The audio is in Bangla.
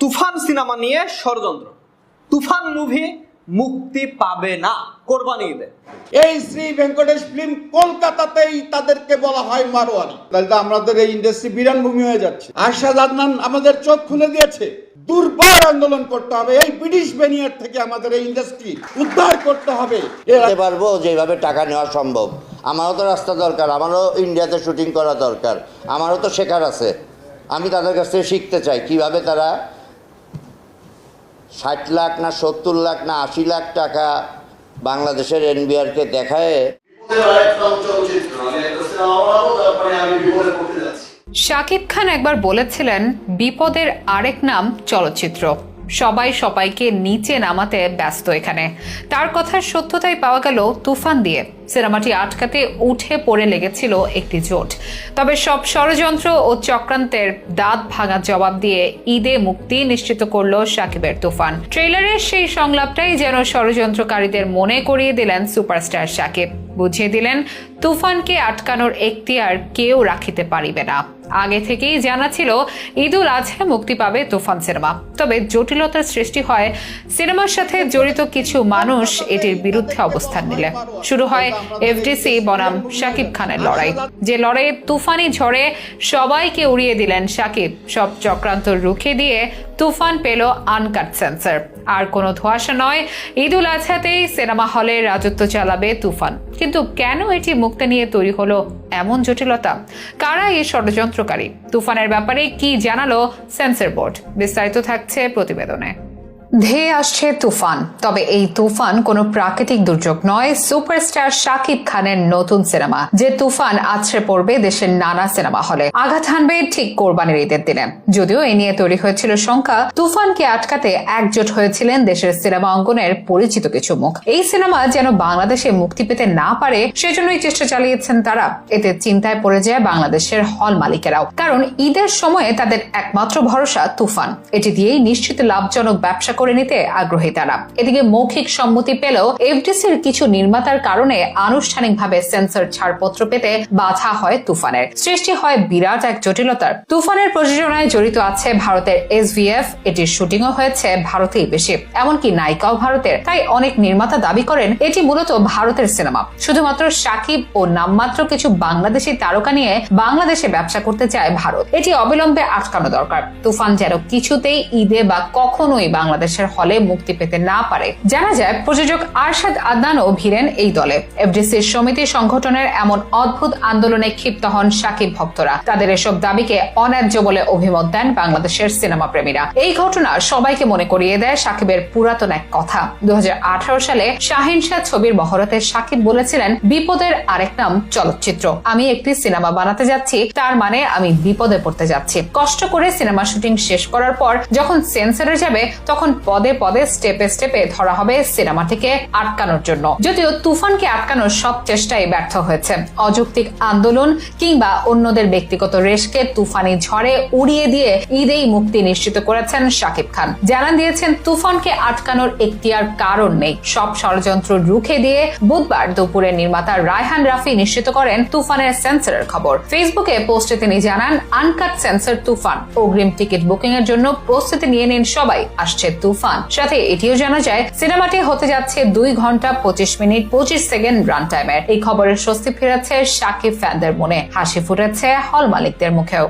তুফান সিনেমা নিয়ে ষড়যন্ত্র। তুফান মুভি মুক্তি পাবে না। কোরবানি ঈদে। এই শ্রী ভেঙ্কটেশ ফিল্ম কলকাতাতেই তাদেরকে বলা হয় মারোয়ারি তাহলে তো আমাদের এই ইন্ডাস্ট্রি বিরান ভূমি হয়ে যাচ্ছে। আশা আদনান আমাদের চোখ খুলে দিয়েছে। দুর্বার আন্দোলন করতে হবে। এই ব্রিটিশ বেনিয়ার থেকে আমাদের এই ইন্ডাস্ট্রি উদ্ধার করতে হবে। পারব যেভাবে টাকা নেওয়া সম্ভব। আমারও তো রাস্তা দরকার। আমারও ইন্ডিয়াতে শুটিং করা দরকার। আমারও তো শেখার আছে। আমি তাদের কাছ থেকে শিখতে চাই। কীভাবে তারা ষাট লাখ না সত্তর লাখ না আশি লাখ টাকা বাংলাদেশের এনবিআরকে দেখায়। শাকিব খান একবার বলেছিলেন, বিপদের আরেক নাম চলচ্চিত্র। সবাই সবাইকে নিচে নামাতে ব্যস্ত এখানে। তার কথার সত্যতাই পাওয়া গেল তুফান দিয়ে। সিনেমাটি আটকাতে উঠে পড়ে লেগেছিল একটি জোট তবে সব ষড়যন্ত্র ও চক্রান্তের দাঁত ভাঙা জবাব দিয়ে ঈদে মুক্তি নিশ্চিত করল শাকিবের তুফান। ট্রেলারের সেই সংলাপটাই যেন ষড়যন্ত্রকারীদের মনে করিয়ে দিলেন সুপারস্টার শাকিব বুঝিয়ে দিলেন, তুফানকে আটকানোর এখতিয়ার কেউ রাখিতে পারিবে না। আগে থেকেই জানা ছিল, ঈদুল আজহায় মুক্তি পাবে তুফান সিনেমা। তবে জটিলতার সৃষ্টি হয় সিনেমার সাথে জড়িত কিছু মানুষ এটির বিরুদ্ধে অবস্থান নিলে। শুরু হয় এফডিসি বনাম শাকিব খানের লড়াই। যে লড়াইয়ে তুফানি ঝড়ে সবাইকে উড়িয়ে দিলেন শাকিব, সব চক্রান্ত রুখে দিয়ে তুফান পেল আনকাট সেন্সার। আর কোনো ধোঁয়াশা নয়, ঈদুল আজহাতেই সিনেমা হলে রাজত্ব চালাবে তুফান। কিন্তু কেন এটি মুক্তি নিয়ে তৈরি হলো এমন জটিলতা? কারা এই ষড়যন্ত্রকারী? তুফানের ব্যাপারে কি জানালো সেন্সর বোর্ড? বিস্তারিত থাকছে প্রতিবেদনে। ধেয়ে আসছে তুফান। তবে এই তুফান কোনো প্রাকৃতিক দুর্যোগ নয়। সুপারস্টার শাকিব খানের নতুন সিনেমা, যে তুফান আছড়ে পড়বে দেশের নানা সিনেমা হলে। আঘাত হানবে ঠিক কোরবানির ঈদের দিনে। যদিও এ নিয়ে তৈরি হয়েছিল শঙ্কা, তুফানকে আটকাতে একজোট হয়েছিলেন দেশের সিনেমা অঙ্গনের পরিচিত কিছু মুখ। এই সিনেমা যেন বাংলাদেশে মুক্তি পেতে না পারে, সেজন্যই চেষ্টা চালিয়েছেন তারা। এতে চিন্তায় পড়ে যায় বাংলাদেশের হল মালিকেরাও। কারণ ঈদের সময়ে তাদের একমাত্র ভরসা তুফান। এটি দিয়েই নিশ্চিত লাভজনক ব্যবসা করে নিতে আগ্রহী তারা। এদিকে মৌখিক সম্মতি পেলেও এফডিসির কিছু নির্মাতার কারণে আনুষ্ঠানিকভাবে সেন্সর ছাড়পত্র পেতে বাধা হয় তুফানের। সৃষ্টি হয় বিরাট এক জটিলতার। তুফানের প্রযোজনায় জড়িত আছে ভারতের এসভিএফ, এটির শুটিংও হয়েছে ভারতেই বেশি। এমনকি নায়িকাও ভারতের। তাই অনেক নির্মাতা দাবি করেন, এটি মূলত ভারতের সিনেমা। শুধুমাত্র সাকিব ও নামমাত্র কিছু বাংলাদেশি তারকা নিয়ে বাংলাদেশে ব্যবসা করতে চায় ভারত। এটি অবিলম্বে আটকানো দরকার। তুফান যেন কিছুতেই ঈদে বা কখনোই বাংলাদেশের হলে মুক্তি পেতে না পারে। জানা যায়, প্রযোজক আরশাদ আদনানও ভিড়েন এই দলে। এফডিসির সমিতি সংগঠনের এমন অদ্ভুত আন্দোলনে ক্ষিপ্ত হন সাকিব ভক্তরা। তাদের এসব দাবিকে অন্যায্য বলে অভিমত দেন বাংলাদেশের সিনেমা প্রেমীরা। এই ঘটনা সবাইকে মনে করিয়ে দেয় সাকিবের পুরাতন এক কথা। দু হাজার আঠারো সালে শাহিন শাহ ছবির বহরতে সাকিব বলেছিলেন, বিপদের আরেক নাম চলচ্চিত্র। আমি একটি সিনেমা বানাতে যাচ্ছি, তার মানে আমি বিপদে পড়তে যাচ্ছি। কষ্ট করে সিনেমা শুটিং শেষ করার পর যখন সেন্সরে যাবে, তখন পদে পদে স্টেপে স্টেপে ধরা হবে সিনেমাটিকে আটকানোর জন্য। যদিও তুফানকে আটকানোর সব চেষ্টাই ব্যর্থ হয়েছে। অযৌক্তিক আন্দোলন কিংবা অন্যদের ব্যক্তিগত রেশকে তুফানি ঝড়ে উড়িয়ে দিয়ে ঈদেই মুক্তি নিশ্চিত করেছেন শাকিব খান। জানান দিয়েছেন, তুফানকে আটকানোর এখতিয়ার কারণ নেই। সব ষড়যন্ত্র রুখে দিয়ে বুধবার দুপুরে নির্মাতা রায়হান রাফি নিশ্চিত করেন, তুফানের সেন্সরের খবর। ফেসবুকে পোস্টে তিনি জানান, আনকাট সেন্সর তুফান। অগ্রিম টিকিট বুকিং এর জন্য প্রস্তুতি নিয়ে নিন সবাই, আসছে তুফান। সাথে এটিও জানা যায়, সিনেমাটি হতে যাচ্ছে দুই ঘণ্টা পঁচিশ মিনিট পঁচিশ সেকেন্ড রান টাইমের এই খবরের স্বস্তি ফিরেছে সাকিব ফ্যানদের মনে। হাসি ফুটেছে হল মালিকদের মুখেও।